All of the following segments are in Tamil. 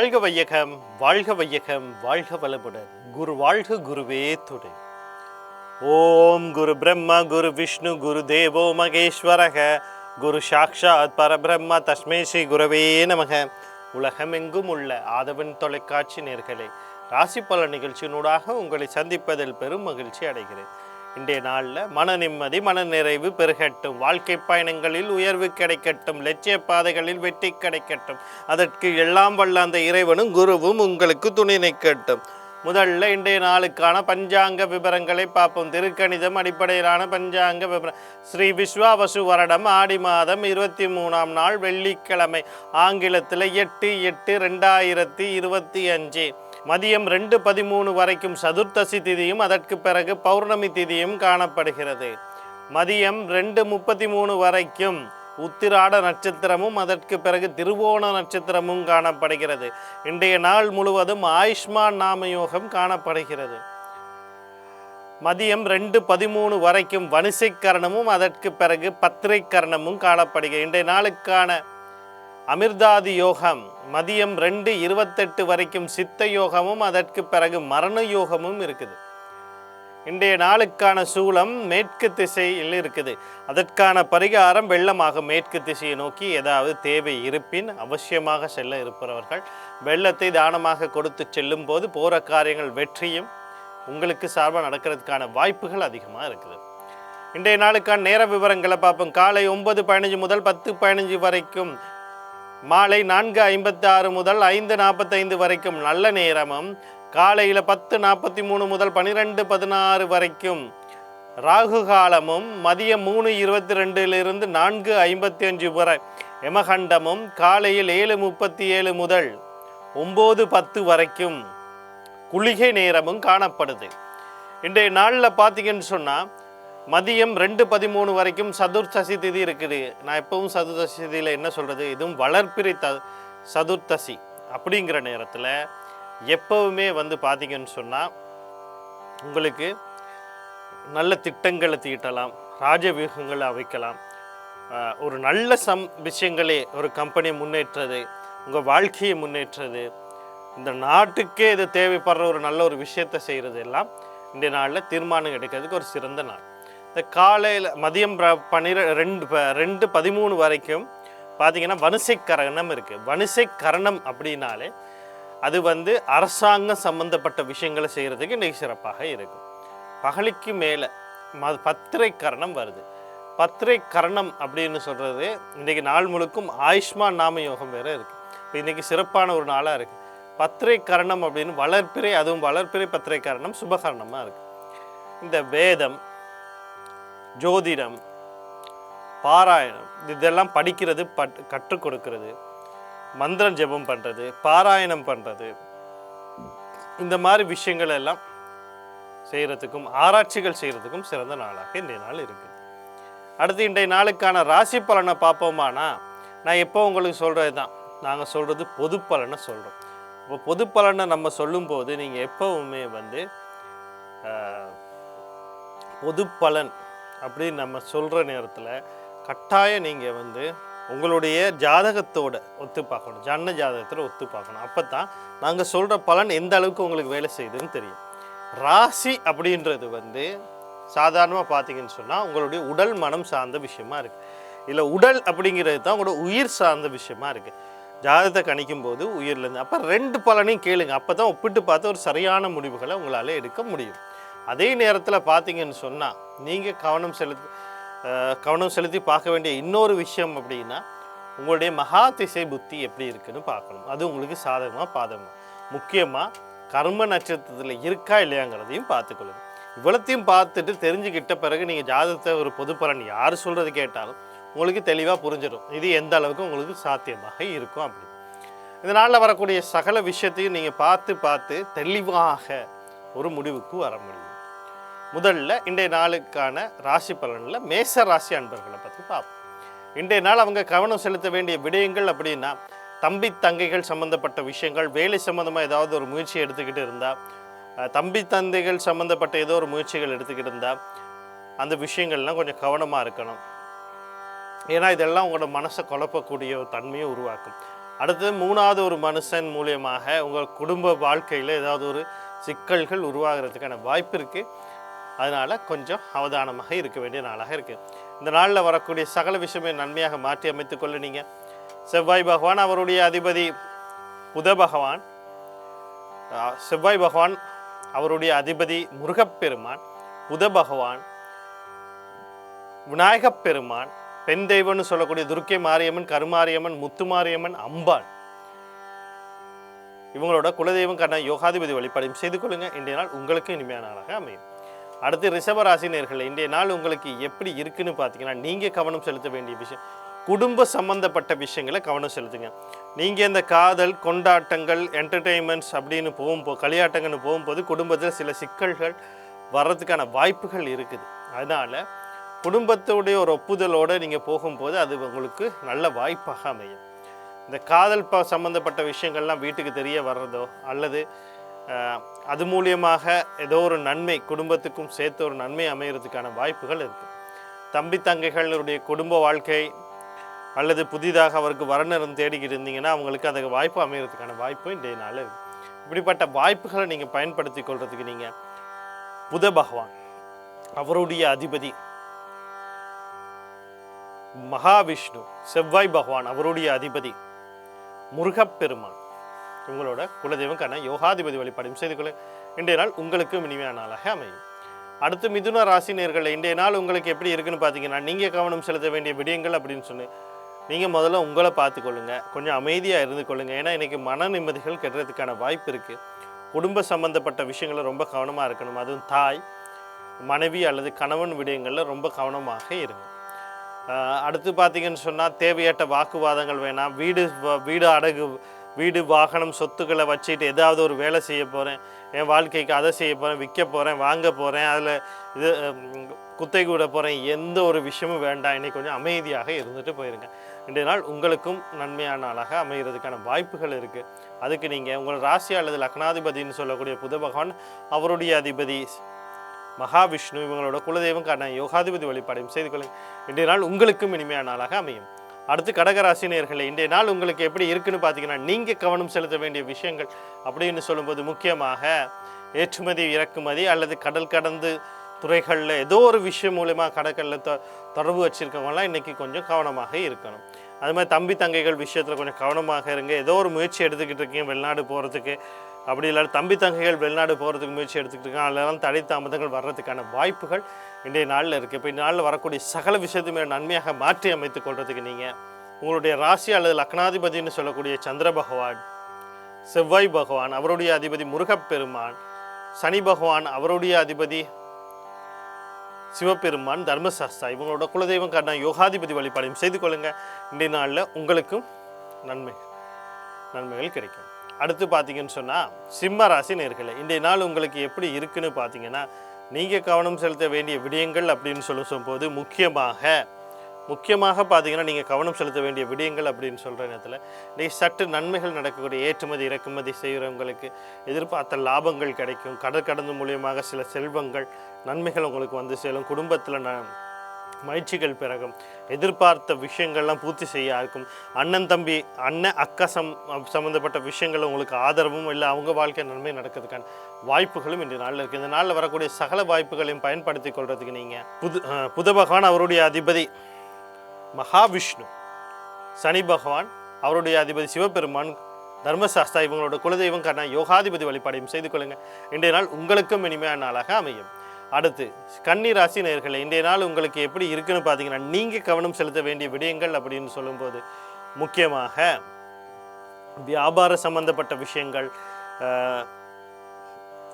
வாழ்க வையகம் வாழ்க வையகம் வாழ்க வளமுடன். குரு வாழ்க குருவே துணை. ஓம் குரு பிரம்மா குரு விஷ்ணு குரு தேவோ மகேஸ்வரக. குரு சாக்ஷாத் பரபிரம்மா தஸ்மே ஸ்ரீ குருவே நமக. உலகமெங்கும் உள்ள ஆதவன் தொலைக்காட்சி நேர்களே ராசி பல நிகழ்ச்சியினூடாக உங்களை சந்திப்பதில் பெரும் மகிழ்ச்சி அடைகிறேன். இன்றைய நாளில் மன நிம்மதி மன நிறைவு பெருகட்டும். வாழ்க்கை பயணங்களில் உயர்வு கிடைக்கட்டும் லட்சிய பாதைகளில் வெற்றி கிடைக்கட்டும். அதற்கு எல்லாம் வல்ல அந்த இறைவனும் குருவும் உங்களுக்கு துணை நிற்கட்டும். முதல்ல இன்றைய நாளுக்கான பஞ்சாங்க விவரங்களை பார்ப்போம். திருக்கணிதம் அடிப்படையிலான பஞ்சாங்க விவரம் ஸ்ரீ விஸ்வாவசு வருடம் ஆடி மாதம் இருபத்தி மூணாம் நாள் வெள்ளிக்கிழமை ஆங்கிலத்தில் எட்டு எட்டு ரெண்டாயிரத்தி இருபத்தி அஞ்சு. மதியம் ரெண்டு பதிமூணு வரைக்கும் சதுர்த்தசி திதியும் அதற்கு பிறகு பௌர்ணமி திதியும் காணப்படுகிறது. மதியம் ரெண்டு முப்பத்தி மூணு வரைக்கும் உத்திராட நட்சத்திரமும் அதற்கு பிறகு திருவோண நட்சத்திரமும் காணப்படுகிறது. இன்றைய நாள் முழுவதும் ஆயுஷ்மான் நாமயோகம் காணப்படுகிறது. மதியம் ரெண்டு பதிமூணு வரைக்கும் வனிசைக்கரணமும் அதற்கு பிறகு பத்திரைக்கரணமும் காணப்படுகிறது. இன்றைய நாளுக்கான அமிர்தாதி யோகம் மதியம் ரெண்டு இருபத்தெட்டு வரைக்கும் சித்த யோகமும் அதற்கு பிறகு மரண யோகமும் இருக்குது. இன்றைய நாளுக்கான சூலம் மேற்கு திசையில் இருக்குது. அதற்கான பரிகாரம் வெள்ளமாக மேற்கு திசையை நோக்கி ஏதாவது தேவை இருப்பின் அவசியமாக செல்ல இருப்பவர்கள் வெள்ளத்தை தானமாக கொடுத்து செல்லும் போது போகிற காரியங்கள் வெற்றியும் உங்களுக்கு சார்பாக நடக்கிறதுக்கான வாய்ப்புகள் அதிகமாக இருக்குது. இன்றைய நாளுக்கான நேர விவரங்களை பார்ப்போம். காலை ஒன்பது பதினஞ்சு முதல் பத்து பதினஞ்சு வரைக்கும் மாலை நான்கு ஐம்பத்தி ஆறு முதல் ஐந்து நாற்பத்தைந்து வரைக்கும் நல்ல நேரமும் காலையில் பத்து நாற்பத்தி மூணு முதல் பன்னிரெண்டு பதினாறு வரைக்கும் ராகு காலமும் மதியம் மூணு இருபத்தி ரெண்டிலிருந்து நான்கு ஐம்பத்தி அஞ்சு வரை எமகண்டமும் காலையில் ஏழு முப்பத்தி ஏழு முதல் ஒம்பது பத்து வரைக்கும் குளிகை நேரமும் காணப்படுது. இன்றைய நாளில் பார்த்தீங்கன்னு சொன்னால் மதியம் ரெண்டு பதிமூணு வரைக்கும் சதுர்த்தசி திதி இருக்குது. நான் எப்பவும் சதுர்த்தசி திதியில் என்ன சொல்கிறது இதுவும் வளர்ப்பிறை த சதுர்த்தசி அப்படிங்கிற நேரத்தில் எப்பவுமே வந்து பார்த்தீங்கன்னு சொன்னால் உங்களுக்கு நல்ல திட்டங்களை தீட்டலாம் ராஜவியூகங்களை அமைக்கலாம். ஒரு நல்ல சம் விஷயங்களே ஒரு கம்பெனி முன்னேற்றது உங்கள் வாழ்க்கையை முன்னேற்றது இந்த நாட்டுக்கே இது தேவைப்படுற ஒரு நல்ல ஒரு விஷயத்தை செய்கிறது எல்லாம் இந்த நாளில் தீர்மானம் எடுக்கிறதுக்கு ஒரு சிறந்த நாள். இந்த காலையில் மதியம் ப- பன்னிர ரெண்டு ப- ரெண்டு பதிமூணு வரைக்கும் பார்த்தீங்கன்னா வனிசை கரணம் இருக்குது வனிசை கரணம் அப்படின்னாலே அது வந்து அரசாங்கம் சம்மந்தப்பட்ட விஷயங்களை செய்கிறதுக்கு இன்றைக்கி சிறப்பாக இருக்கும். பகலிக்கு மேலே ம பத்திரை கரணம் வருது. பத்திரை கரணம் அப்படின்னு சொல்கிறது இன்றைக்கி நாள் முழுக்கும் ஆயுஷ்மான் நாம யோகம் வேறு இருக்குது இப்போ இன்றைக்கி சிறப்பான ஒரு நாளாக இருக்குது பத்திரை கரணம் அப்படின்னு வளர்ப்பிறை அதுவும் வளர்ப்பிறை பத்திரை கரணம் சுபகரணமாக இருக்குது இந்த வேதம் ஜோதிடம் பாராயணம் இதெல்லாம் படிக்கிறது பட் கற்றுக் கொடுக்கிறது. மந்திரம் ஜெபம் பண்ணுறது பாராயணம் பண்ணுறது இந்த மாதிரி விஷயங்கள் எல்லாம் செய்கிறதுக்கும் ஆராய்ச்சிகள் செய்கிறதுக்கும் சிறந்த நாளாக இன்றைய நாள் இருக்குது அடுத்து இன்றைய நாளுக்கான ராசி பலனை பார்ப்போமானா நான் எப்போ உங்களுக்கு சொல்கிறது தான். நாங்கள் சொல்கிறது பொது பலனை சொல்கிறோம் இப்போ பொது பலனை நம்ம சொல்லும்போது நீங்கள் எப்போவுமே வந்து பொது பலன் அப்படின்னு நம்ம சொல்கிற நேரத்தில் கட்டாயம் நீங்கள் வந்து உங்களுடைய ஜாதகத்தோட ஒத்து பார்க்கணும். ஜன்ன ஜாதகத்தில் ஒத்து பார்க்கணும். அப்போ தான் நாங்கள் சொல்கிற பலன் எந்த அளவுக்கு உங்களுக்கு வேலை செய்யுதுன்னு தெரியும். ராசி அப்படின்றது வந்து சாதாரணமாக பார்த்தீங்கன்னு சொன்னால் உங்களுடைய உடல் மனம் சார்ந்த விஷயமா இருக்குது இல்லை உடல் அப்படிங்கிறது தான் உங்களோட உயிர் சார்ந்த விஷயமா இருக்குது ஜாதகத்தை கணிக்கும் போது உயிர்லேருந்து அப்போ ரெண்டு பலனையும் கேளுங்க. அப்போ தான் ஒப்பிட்டு பார்த்து ஒரு சரியான முடிவுகளை உங்களால் எடுக்க முடியும். அதே நேரத்தில் பார்த்தீங்கன்னு சொன்னால் நீங்கள் கவனம் செலுத்தி கவனம் செலுத்தி பார்க்க வேண்டிய இன்னொரு விஷயம் அப்படின்னா உங்களுடைய மகா திசை புத்தி எப்படி இருக்குன்னு பார்க்கணும். அது உங்களுக்கு சாதகமாக பாதகமாக முக்கியமாக கர்ம நட்சத்திரத்தில் இருக்கா இல்லையாங்கிறதையும் பார்த்துக்கொள்ளுங்க. இவ்வளத்தையும் பார்த்துட்டு தெரிஞ்சுக்கிட்ட பிறகு நீங்கள் ஜாதகத்தை ஒரு பொதுப்பலன் யார் சொல்கிறது கேட்டாலும் உங்களுக்கு தெளிவாக புரிஞ்சிடும். இது எந்த அளவுக்கு உங்களுக்கு சாத்தியமாக இருக்கும் அப்படி இதனால் வரக்கூடிய சகல விஷயத்தையும் நீங்கள் பார்த்து பார்த்து தெளிவாக ஒரு முடிவுக்கு வர முடியும். முதல்ல இன்றைய நாளுக்கான ராசி பலனில் மேச ராசி அன்பர்களை பற்றி பார்ப்போம். இன்றைய நாள் அவங்க கவனம் செலுத்த வேண்டிய விடயங்கள் அப்படின்னா தம்பி தங்கைகள் சம்மந்தப்பட்ட விஷயங்கள் வேலை சம்மந்தமாக ஏதாவது ஒரு முயற்சி எடுத்துக்கிட்டு இருந்தால் தம்பி தந்தைகள் சம்மந்தப்பட்ட ஏதோ ஒரு முயற்சிகள் எடுத்துக்கிட்டு இருந்தால் அந்த விஷயங்கள்லாம் கொஞ்சம் கவனமாக இருக்கணும். ஏன்னா இதெல்லாம் உங்களோட மனசை குழப்பக்கூடிய ஒரு தன்மையை உருவாக்கும். அடுத்தது மூணாவது ஒரு மனுஷன் மூலியமாக உங்கள் குடும்ப வாழ்க்கையில் ஏதாவது ஒரு சிக்கல்கள் உருவாகிறதுக்கான வாய்ப்பு இருக்குது அதனால் கொஞ்சம் அவதானமாக இருக்க வேண்டிய நாளாக இருக்குது இந்த நாளில் வரக்கூடிய சகல விஷயமே நன்மையாக மாற்றி அமைத்து கொள்ள நீங்கள் செவ்வாய் பகவான் அவருடைய அதிபதி புத பகவான் ஆஹ், செவ்வாய் பகவான் அவருடைய அதிபதி முருகப்பெருமான் புத பகவான் விநாயகப் பெருமான் பெண் தெய்வம்னு சொல்லக்கூடிய துர்க்கை மாரியம்மன் கருமாரியம்மன் முத்துமாரியம்மன் அம்பாள். இவங்களோட குலதெய்வம் கண்ண யோகாதிபதி வழிபாடையும் செய்து கொள்ளுங்கள் இன்றைய நாள் உங்களுக்கு இனிமையான நாளாக அமையும். அடுத்து ரிஷபராசினியர்கள் இன்றைய நாள் உங்களுக்கு எப்படி இருக்குன்னு பார்த்தீங்கன்னா நீங்கள் கவனம் செலுத்த வேண்டிய விஷயம். குடும்ப சம்பந்தப்பட்ட விஷயங்களை கவனம் செலுத்துங்க. நீங்கள் இந்த காதல் கொண்டாட்டங்கள் என்டர்டெயின்மெண்ட்ஸ் அப்படின்னு போகும்போ களியாட்டங்கள்னு போகும்போது குடும்பத்தில் சில சிக்கல்கள் வர்றதுக்கான வாய்ப்புகள் இருக்குது. அதனால் குடும்பத்துடைய ஒரு ஒப்புதலோடு நீங்கள் போகும்போது அது உங்களுக்கு நல்ல வாய்ப்பாக அமையும். இந்த காதல் ப சம்மந்தப்பட்ட விஷயங்கள்லாம் வீட்டுக்கு தெரிய வர்றதோ அல்லது அது மூலியமாக ஏதோ ஒரு நன்மை குடும்பத்துக்கும் சேர்த்து ஒரு நன்மை அமைகிறதுக்கான வாய்ப்புகள் இருக்குது தம்பி தங்கைகளுடைய குடும்ப வாழ்க்கை அல்லது புதிதாக அவருக்கு வரணரம் தேடிக்கிட்டு இருந்தீங்கன்னா அவங்களுக்கு அந்த வாய்ப்பு அமைகிறதுக்கான வாய்ப்பு இன்றைய நாள் இருக்குது இப்படிப்பட்ட வாய்ப்புகளை நீங்கள் பயன்படுத்தி கொள்றதுக்கு நீங்கள் புத பகவான் அவருடைய அதிபதி மகாவிஷ்ணு செவ்வாய் பகவான் அவருடைய அதிபதி முருகப்பெருமான் உங்களோட குலதெய்வம் கண்ண யோகாதிபதி வழிபாடும் செய்து கொள்ள. இன்றைய நாள் உங்களுக்கு இனிமையான நாளாக அமையும். அடுத்து மிதுன ராசி நேர்களை இன்றைய நாள் உங்களுக்கு எப்படி இருக்குன்னு பார்த்தீங்கன்னா நீங்கள் கவனம் செலுத்த வேண்டிய விடயங்கள் அப்படின்னு சொல்லி. நீங்கள் முதல்ல உங்களை பார்த்துக்கொள்ளுங்க கொஞ்சம் அமைதியாக இருந்து கொள்ளுங்கள் ஏன்னா இன்றைக்கி மன நிம்மதிகள் கெட்டுறதுக்கான வாய்ப்பு இருக்குது குடும்ப சம்பந்தப்பட்ட விஷயங்களை ரொம்ப கவனமாக இருக்கணும். அதுவும் தாய் மனைவி அல்லது கணவன் விடயங்களில் ரொம்ப கவனமாக இருங்க. அடுத்து பார்த்தீங்கன்னு சொன்னால் தேவையற்ற வாக்குவாதங்கள் வேணாம். வீடு வீடு அடகு வீடு வாகனம் சொத்துக்களை வச்சுட்டு ஏதாவது ஒரு வேலை செய்ய போகிறேன் என் வாழ்க்கைக்கு அதை செய்ய போகிறேன் விற்க போகிறேன் வாங்க போகிறேன் அதில் இது குத்தை கூட போகிறேன் எந்த ஒரு விஷயமும் வேண்டாம். இன்னைக்கு கொஞ்சம் அமைதியாக இருந்துட்டு போயிருங்க. இன்றைய நாள் உங்களுக்கும் நன்மையான நாளாக அமைகிறதுக்கான வாய்ப்புகள் இருக்குது அதுக்கு நீங்கள் உங்கள் ராசி அல்லது லக்னாதிபதினு சொல்லக்கூடிய புத பகவான் அவருடைய அதிபதி மகாவிஷ்ணு இவங்களோட குலதெய்வம் காரண யோகாதிபதி வழிபாடையும் செய்து கொள்ளுங்கள். இன்றைய நாள் உங்களுக்கும் இனிமையான நாளாக அமையும். அடுத்து கடகராசி நேயர்களே இன்றைய நாள் உங்களுக்கு எப்படி இருக்குன்னு பார்த்தீங்கன்னா நீங்கள் கவனம் செலுத்த வேண்டிய விஷயங்கள் அப்படின்னு சொல்லும்போது முக்கியமாக ஏற்றுமதி இறக்குமதி அல்லது கடல் கடந்து துறைகளில் ஏதோ ஒரு விஷயம் மூலிமா கடற்கல்ல தொ தொடர்பு வச்சுருக்கவங்களாம் இன்றைக்கி கொஞ்சம் கவனமாக இருக்கணும். அது மாதிரி தம்பி தங்கைகள் விஷயத்தில் கொஞ்சம் கவனமாக இருங்க. ஏதோ ஒரு முயற்சி எடுத்துக்கிட்டு இருக்கீங்க வெளிநாடு போகிறதுக்கு அப்படி இல்லாத தம்பி தங்கைகள் வெளிநாடு போகிறதுக்கு முயற்சி எடுத்துக்கிட்டு இருக்காங்க. அதெல்லாம் தடை தாமதங்கள் வர்றதுக்கான வாய்ப்புகள் இன்றைய நாளில் இருக்குது இப்போ இந்த நாளில் வரக்கூடிய சகல விஷயத்தையுமே நன்மையாக மாற்றி அமைத்துக் கொள்றதுக்கு நீங்கள் உங்களுடைய ராசி அல்லது லக்னாதிபதினு சொல்லக்கூடிய சந்திர பகவான் செவ்வாய் பகவான் அவருடைய அதிபதி முருகப்பெருமான் சனி பகவான் அவருடைய அதிபதி சிவபெருமான் தர்மசாஸ்தா இவங்களோட குலதெய்வம் காரண யோகாதிபதி வழிபாடையும் செய்து கொள்ளுங்க. இன்றைய நாளில் உங்களுக்கும் நன்மை நன்மைகள் கிடைக்கும். அடுத்து பார்த்தீங்கன்னு சொன்னால் சிம்ம ராசி நேர்களை இன்றைய நாள் உங்களுக்கு எப்படி இருக்குன்னு பார்த்தீங்கன்னா நீங்கள் கவனம் செலுத்த வேண்டிய விடயங்கள் அப்படின்னு சொல்ல சொல்லும்போது முக்கியமாக முக்கியமாக பார்த்தீங்கன்னா நீங்கள் கவனம் செலுத்த வேண்டிய விடயங்கள் அப்படின்னு சொல்கிற நேரத்தில் இன்றைக்கி சற்று நன்மைகள் நடக்கக்கூடிய ஏற்றுமதி இறக்குமதி செய்கிறவங்களுக்கு எதிர்பார்த்த லாபங்கள் கிடைக்கும். கடற்கடந்து மூலியமாக சில செல்வங்கள் நன்மைகள் உங்களுக்கு வந்து சேரும். குடும்பத்தில் ந மகிழ்ச்சிகள் பிறகும். எதிர்பார்த்த விஷயங்கள்லாம் பூர்த்தி செய்ய இருக்கும் அண்ணன் தம்பி அண்ணன் அக்கா சம் சம்மந்தப்பட்ட விஷயங்கள் உங்களுக்கு ஆதரவும் இல்லை அவங்க வாழ்க்கை நன்மை நடக்கிறதுக்கான வாய்ப்புகளும் இந்த நாளில் இருக்குது இந்த நாளில் வரக்கூடிய சகல வாய்ப்புகளையும் பயன்படுத்தி கொள்றதுக்கு நீங்கள் புது புத பகவான் அவருடைய அதிபதி மகாவிஷ்ணு. சனி பகவான் அவருடைய அதிபதி சிவபெருமான் தர்மசாஸ்தா இவங்களோட குலதெய்வம் கண்ணா யோகாதிபதி வழிபாடையும் செய்து கொள்ளுங்கள் இன்றைய நாள் உங்களுக்கும் இனிமையான நாளாக அமையும். அடுத்து கன்னி ராசி நேர்களை இன்றைய நாள் உங்களுக்கு எப்படி இருக்குன்னு பார்த்தீங்கன்னா நீங்கள் கவனம் செலுத்த வேண்டிய விடயங்கள் அப்படின்னு சொல்லும்போது முக்கியமாக வியாபார சம்பந்தப்பட்ட விஷயங்கள்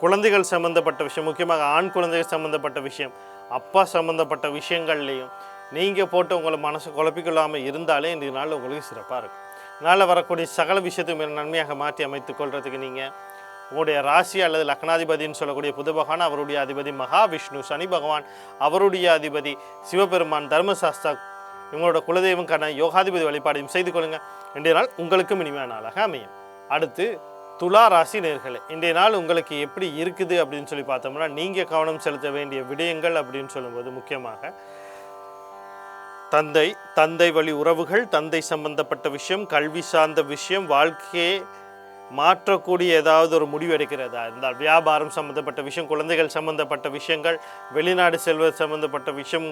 குழந்தைகள் சம்மந்தப்பட்ட விஷயம் முக்கியமாக ஆண் குழந்தைகள் சம்மந்தப்பட்ட விஷயம் அப்பா சம்மந்தப்பட்ட விஷயங்கள்லையும் நீங்கள் போட்டு உங்களை மனசு குழப்பிக்கொள்ளாமல் இருந்தாலே இன்றைய நாள் உங்களுக்கு சிறப்பாக இருக்கும். இதனால் வரக்கூடிய சகல விஷயத்தையும் நன்மையாக மாற்றி அமைத்து கொள்றதுக்கு நீங்கள் உங்களுடைய ராசி அல்லது லக்னாதிபதின்னு சொல்லக்கூடிய புத பகவான் அவருடைய அதிபதி மகாவிஷ்ணு சனி பகவான் அவருடைய அதிபதி சிவபெருமான் தர்மசாஸ்தா இவங்களோட குலதெய்வம் கண்ண யோகாதிபதி வழிபாடையும் செய்து கொள்ளுங்கள் இன்றைய நாள் உங்களுக்கும் இனிமையான நாளாக அமையும். அடுத்து துலா ராசி நேர்களை இன்றைய நாள் உங்களுக்கு எப்படி இருக்குது அப்படின்னு சொல்லி பார்த்தோம்னா நீங்கள் கவனம் செலுத்த வேண்டிய விடயங்கள் அப்படின்னு சொல்லும்போது முக்கியமாக தந்தை தந்தை வழி உறவுகள் தந்தை சம்பந்தப்பட்ட விஷயம் கல்வி சார்ந்த விஷயம் வாழ்க்கையை மாற்றக்கூடிய ஏதாவது ஒரு முடிவு எடுக்கிறதா? இருந்தால் வியாபாரம் சம்பந்தப்பட்ட விஷயம் குழந்தைகள் சம்பந்தப்பட்ட விஷயங்கள் வெளிநாடு செல்வது சம்பந்தப்பட்ட விஷயம்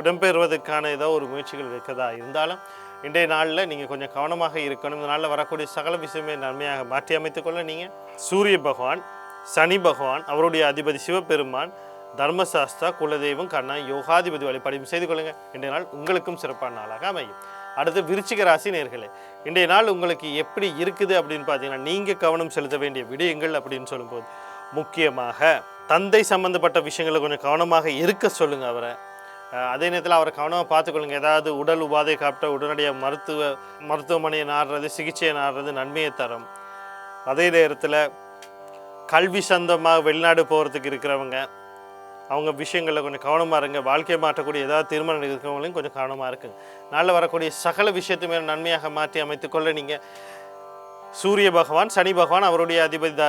இடம்பெறுவதற்கான ஏதோ ஒரு முயற்சிகள் இருக்கிறதா? இருந்தாலும் இன்றைய நாளில் நீங்கள் கொஞ்சம் கவனமாக இருக்கணும். இந்த நாளில் வரக்கூடிய சகல விஷயமே நன்மையாக மாற்றி அமைத்துக்கொள்ள நீங்கள் சூரிய பகவான் சனி பகவான் அவருடைய அதிபதி சிவபெருமான் தர்மசாஸ்தா குலதெய்வம் கண்ணா யோகாதிபதி வழிபாடு செய்து கொள்ளுங்கள் இன்றைய நாள் உங்களுக்கும் சிறப்பான நாளாக அமையும். அடுத்து விருச்சிக ராசி நேர்களே இன்றைய நாள் உங்களுக்கு எப்படி இருக்குது அப்படின்னு பார்த்தீங்கன்னா நீங்கள் கவனம் செலுத்த வேண்டிய விடயங்கள் அப்படின்னு சொல்லும்போது முக்கியமாக தந்தை சம்பந்தப்பட்ட விஷயங்களை கொஞ்சம் கவனமாக இருக்க சொல்லுங்கள் அவரை. அதே நேரத்தில் அவரை கவனமாக பார்த்துக்கொள்ளுங்க ஏதாவது உடல் உபாதை காப்பிட்ட உடனடியாக மருத்துவ மருத்துவமனையை நாடுறது சிகிச்சையை நாடுறது நன்மையை தரும். அதே நேரத்தில் கல்வி சந்தமாக வெளிநாடு போகிறதுக்கு இருக்கிறவங்க அவங்க விஷயங்களில் கொஞ்சம் கவனமாக இருங்க. வாழ்க்கையை மாற்றக்கூடிய ஏதாவது திருமணம் இருக்கிறவங்களையும் கொஞ்சம் கவனமாக இருக்குங்க நாளில் வரக்கூடிய சகல விஷயத்து நன்மையாக மாற்றி அமைத்துக்கொள்ள நீங்கள் சூரிய பகவான் சனி பகவான் அவருடைய அதிபதி த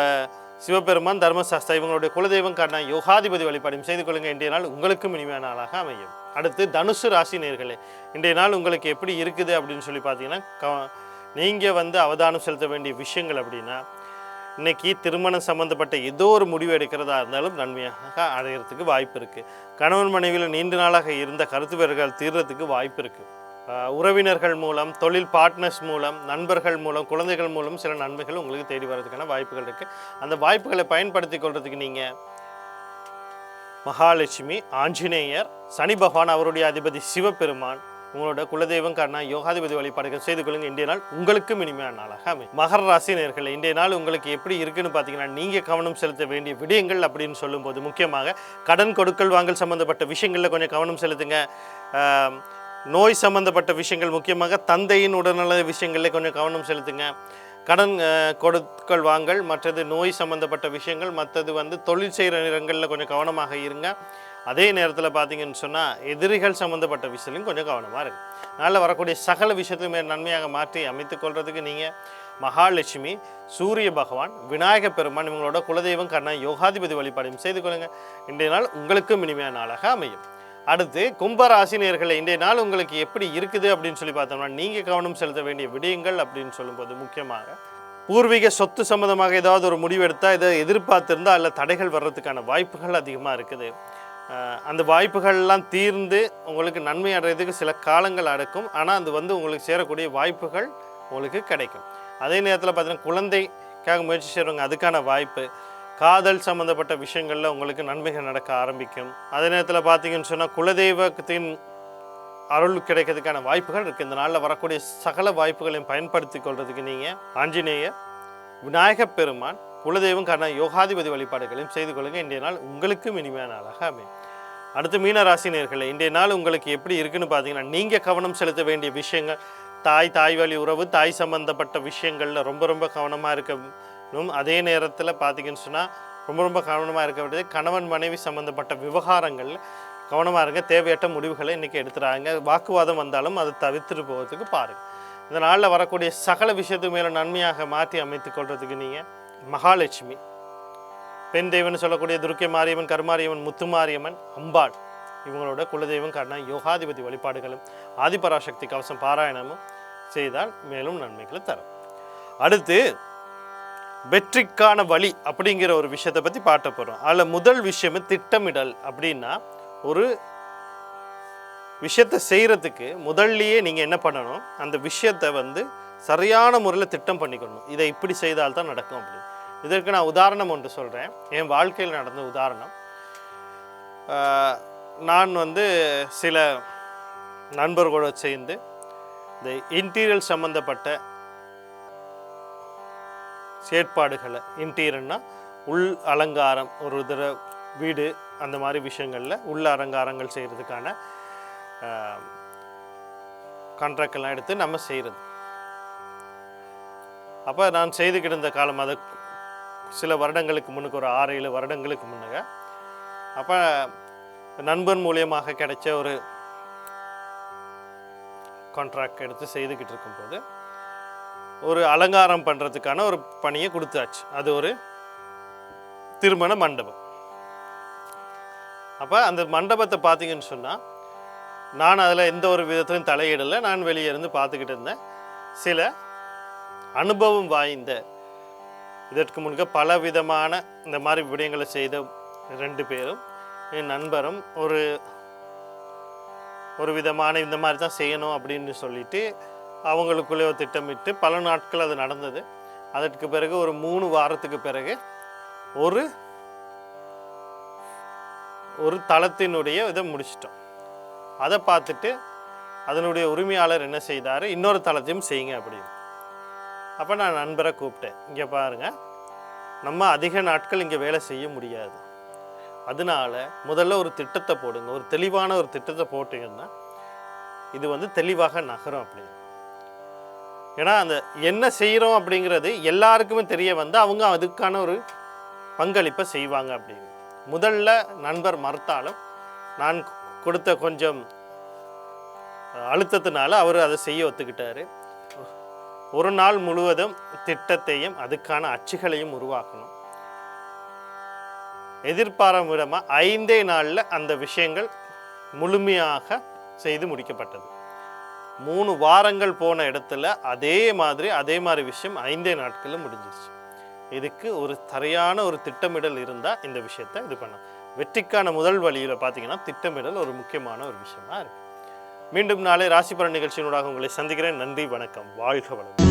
சிவபெருமான் தர்மசாஸ்தா இவங்களுடைய குலதெய்வம் காரண யோகாதிபதி வழிபாடும் செய்து கொள்ளுங்க. இன்றைய நாள் உங்களுக்கும் இனிமையான நாளாக அமையும். அடுத்து தனுசு ராசி நேர்களே இன்றைய நாள் உங்களுக்கு எப்படி இருக்குது அப்படின்னு சொல்லி பார்த்தீங்கன்னா க நீங்கள் வந்து அவதானம் செலுத்த வேண்டிய விஷயங்கள் அப்படின்னா இன்னைக்கு திருமணம் சம்மந்தப்பட்ட ஏதோ ஒரு முடிவு எடுக்கிறதா இருந்தாலும் நன்மையாக அடைகிறதுக்கு வாய்ப்பு இருக்குது கணவன் மனைவியில் நீண்ட நாளாக இருந்த கருத்து வேறுகள் தீர்றதுக்கு வாய்ப்பு இருக்குது உறவினர்கள் மூலம் தொழில் பார்ட்னர்ஸ் மூலம் நண்பர்கள் மூலம் குழந்தைகள் மூலம் சில நன்மைகள் உங்களுக்கு தேடி வர்றதுக்கான வாய்ப்புகள் இருக்குது அந்த வாய்ப்புகளை பயன்படுத்தி கொள்றதுக்கு நீங்கள் மகாலட்சுமி ஆஞ்சநேயர் சனி பகவான் அவருடைய அதிபதி சிவபெருமான் உங்களோட குலதெய்வம் காரண யோகாதிபதி வழிபாடுகள் செய்து கொள்ளுங்க. இன்றைய நாள் உங்களுக்கும் இனிமையான நாளாக அமையும். மகர ராசி நேர்களை இன்றைய நாள் உங்களுக்கு எப்படி இருக்குன்னு பார்த்தீங்கன்னா நீங்கள் கவனம் செலுத்த வேண்டிய விடயங்கள் அப்படின்னு சொல்லும்போது முக்கியமாக கடன் கொடுக்கல் வாங்கல் சம்பந்தப்பட்ட விஷயங்களில் கொஞ்சம் கவனம் செலுத்துங்க. நோய் சம்பந்தப்பட்ட விஷயங்கள் முக்கியமாக தந்தையின் உடல்நல விஷயங்களில் கொஞ்சம் கவனம் செலுத்துங்க. கடன் கொடுக்கல் வாங்கல் மற்றது நோய் சம்பந்தப்பட்ட விஷயங்கள் மற்றது வந்து தொழில் செய்கிற நிறங்களில் கொஞ்சம் கவனமாக இருங்க. அதே நேரத்தில் பார்த்தீங்கன்னு சொன்னால் எதிரிகள் சம்மந்தப்பட்ட விஷயத்துலையும் கொஞ்சம் கவனமாக இருக்கும் அதனால் வரக்கூடிய சகல விஷயத்தையுமே நன்மையாக மாற்றி அமைத்து கொள்றதுக்கு நீங்கள் மகாலட்சுமி சூரிய பகவான் விநாயகப் பெருமான் இவங்களோட குலதெய்வம் கண்ணா யோகாதிபதி வழிபாடையும் செய்து கொள்ளுங்கள் இன்றைய நாள் உங்களுக்கும் இனிமையான நாளாக அமையும். அடுத்து கும்பராசினியர்களை இன்றைய நாள் உங்களுக்கு எப்படி இருக்குது அப்படின்னு சொல்லி பார்த்தோம்னா நீங்கள் கவனம் செலுத்த வேண்டிய விடயங்கள் அப்படின்னு சொல்லும்போது முக்கியமாக பூர்வீக சொத்து சம்மந்தமாக ஏதாவது ஒரு முடிவு எடுத்தால் இதை எதிர்பார்த்துருந்தா அதில் தடைகள் வர்றதுக்கான வாய்ப்புகள் அதிகமாக இருக்குது. அந்த வாய்ப்புகள்லாம் தீர்ந்து உங்களுக்கு நன்மை அடைகிறதுக்கு சில காலங்கள் அடக்கும். ஆனால் அது வந்து உங்களுக்கு சேரக்கூடிய வாய்ப்புகள் உங்களுக்கு கிடைக்கும். அதே நேரத்தில் பார்த்தீங்கன்னா குழந்தைக்காக முயற்சி செய்கிறவங்க அதுக்கான வாய்ப்பு காதல் சம்மந்தப்பட்ட விஷயங்களில் உங்களுக்கு நன்மைகள் நடக்க ஆரம்பிக்கும். அதே நேரத்தில் பார்த்தீங்கன்னு சொன்னால் குலதெய்வத்தின் அருள் கிடைக்கிறதுக்கான வாய்ப்புகள் இருக்குது இந்த நாளில் வரக்கூடிய சகல வாய்ப்புகளையும் பயன்படுத்தி கொள்றதுக்கு நீங்கள் ஆஞ்சநேயர் விநாயகப் பெருமான் குலதெய்வம் காரண யோகாதிபதி வழிபாடுகளையும் செய்து கொள்ளுங்கள் இன்றைய நாள் உங்களுக்கும் இனிமையான நாளாக அமையும். அடுத்து மீன இன்றைய நாள் உங்களுக்கு எப்படி இருக்குன்னு பார்த்தீங்கன்னா நீங்கள் கவனம் செலுத்த வேண்டிய விஷயங்கள் தாய் தாய் வழி உறவு தாய் சம்பந்தப்பட்ட விஷயங்களில் ரொம்ப ரொம்ப கவனமாக இருக்கணும். அதே நேரத்தில் பார்த்தீங்கன்னு சொன்னால் ரொம்ப ரொம்ப கவனமாக இருக்க வேண்டியது கணவன் மனைவி சம்பந்தப்பட்ட விவகாரங்களில் கவனமாக இருங்க தேவையற்ற முடிவுகளை இன்றைக்கி எடுத்துறாங்க. வாக்குவாதம் வந்தாலும் அதை தவிர்த்துட்டு போகிறதுக்கு பாருங்கள் இந்த நாளில் வரக்கூடிய சகல விஷயத்து மேலே நன்மையாக மாற்றி அமைத்து கொள்றதுக்கு நீங்கள் மகாலட்சுமி. பெண் தெய்வம்னு சொல்லக்கூடிய துர்க்கை மாரியம்மன் கருமாரியம்மன் முத்துமாரியம்மன் அம்பாள். இவங்களோட குலதெய்வம் காரண யோகாதிபதி வழிபாடுகளும் ஆதிபராசக்தி கவசம் பாராயணமும் செய்தால் மேலும் நன்மைகளை தரும். அடுத்து வெற்றிக்கான வழி அப்படிங்கிற ஒரு விஷயத்தை பற்றி பாட்ட போகிறோம் அதில் முதல் விஷயமே திட்டமிடல் அப்படின்னா ஒரு விஷயத்தை செய்கிறதுக்கு முதல்லையே நீங்கள் என்ன பண்ணணும்? அந்த விஷயத்தை வந்து சரியான முறையில் திட்டம் பண்ணிக்கணும். இதை இப்படி செய்தால் தான் நடக்கும் அப்படின்னு. இதற்கு நான் உதாரணம் ஒன்று சொல்கிறேன் என் வாழ்க்கையில் நடந்த உதாரணம். நான் வந்து சில நண்பர்களோடு சேர்ந்து இந்த இன்டீரியல் சம்மந்தப்பட்ட செயற்பாடுகளை இன்டீரியர்னா உள் அலங்காரம் ஒரு தடவை வீடு அந்த மாதிரி விஷயங்களில் உள்ள அலங்காரங்கள் செய்கிறதுக்கான கான்ட்ராக்டெல்லாம் எடுத்து நம்ம செய்கிறது அப்போ நான் செய்துக்கிட்டு இருந்த காலம் அதை சில வருடங்களுக்கு முன்னுக்கு ஒரு ஆறு ஏழு வருடங்களுக்கு முன்னுங்க. அப்போ நண்பன் மூலியமாக கிடைச்ச ஒரு கான்ட்ராக்ட் எடுத்து செய்துக்கிட்டு இருக்கும்போது ஒரு அலங்காரம் பண்ணுறதுக்கான ஒரு பணியை கொடுத்தாச்சு. அது ஒரு திருமண மண்டபம். அப்போ அந்த மண்டபத்தை பார்த்தீங்கன்னு சொன்னால் நான் அதில் எந்த ஒரு விதத்திலும் தலையிடலை. நான் வெளியே இருந்து பார்த்துக்கிட்டு இருந்தேன். சில அனுபவம் வாய்ந்த இதற்கு முன்க பல விதமான இந்த மாதிரி விடயங்களை செய்த ரெண்டு பேரும் என் நண்பரும் ஒரு ஒரு விதமான இந்த மாதிரி தான் செய்யணும் அப்படின்னு சொல்லிட்டு அவங்களுக்குள்ளே ஒரு திட்டமிட்டு பல நாட்கள் அது நடந்தது. அதற்கு பிறகு ஒரு மூணு வாரத்துக்கு பிறகு ஒரு ஒரு தளத்தினுடைய இதை முடிச்சிட்டோம். அதை பார்த்துட்டு அதனுடைய உரிமையாளர் என்ன செய்தார்? இன்னொரு தளத்தையும் செய்யுங்க அப்படின்னு. அப்போ நான் நண்பரை கூப்பிட்டேன். இங்கே பாருங்க. நம்ம அதிக நாட்கள் இங்கே வேலை செய்ய முடியாது. அதனால முதல்ல ஒரு திட்டத்தை போடுங்க. ஒரு தெளிவான ஒரு திட்டத்தை போட்டீங்கன்னா இது வந்து தெளிவாக நகரும் அப்படின்னு. ஏன்னா அந்த என்ன செய்கிறோம் அப்படிங்கிறது எல்லாருக்குமே தெரிய வந்து அவங்க அதுக்கான ஒரு பங்களிப்பை செய்வாங்க அப்படின்னு. முதல்ல நண்பர் மறுத்தாலும் நான் கொடுத்த கொஞ்சம் அழுத்தத்தினால அவர் அதை செய்ய ஒத்துக்கிட்டாரு. ஒரு நாள் முழுவதும் திட்டத்தையும் அதுக்கான அச்சுகளையும் உருவாக்கணும். எதிர்பாராத விதமாக ஐந்தே நாளில் அந்த விஷயங்கள் முழுமையாக செய்து முடிக்கப்பட்டது. மூணு வாரங்கள் போன இடத்துல அதே மாதிரி அதே மாதிரி விஷயம் ஐந்தே நாட்களில் முடிஞ்சிருச்சு. இதுக்கு ஒரு சரியான ஒரு திட்டமிடல் இருந்தால் இந்த விஷயத்தை இது பண்ணலாம். வெற்றிக்கான முதல் வழியில் பார்த்தீங்கன்னா திட்டமிடல் ஒரு முக்கியமான ஒரு விஷயமா இருக்கு. மீண்டும் நாளை ராசி நிகழ்ச்சியினூடாக உங்களை சந்திக்கிறேன். நன்றி வணக்கம். வாழ்க வளம்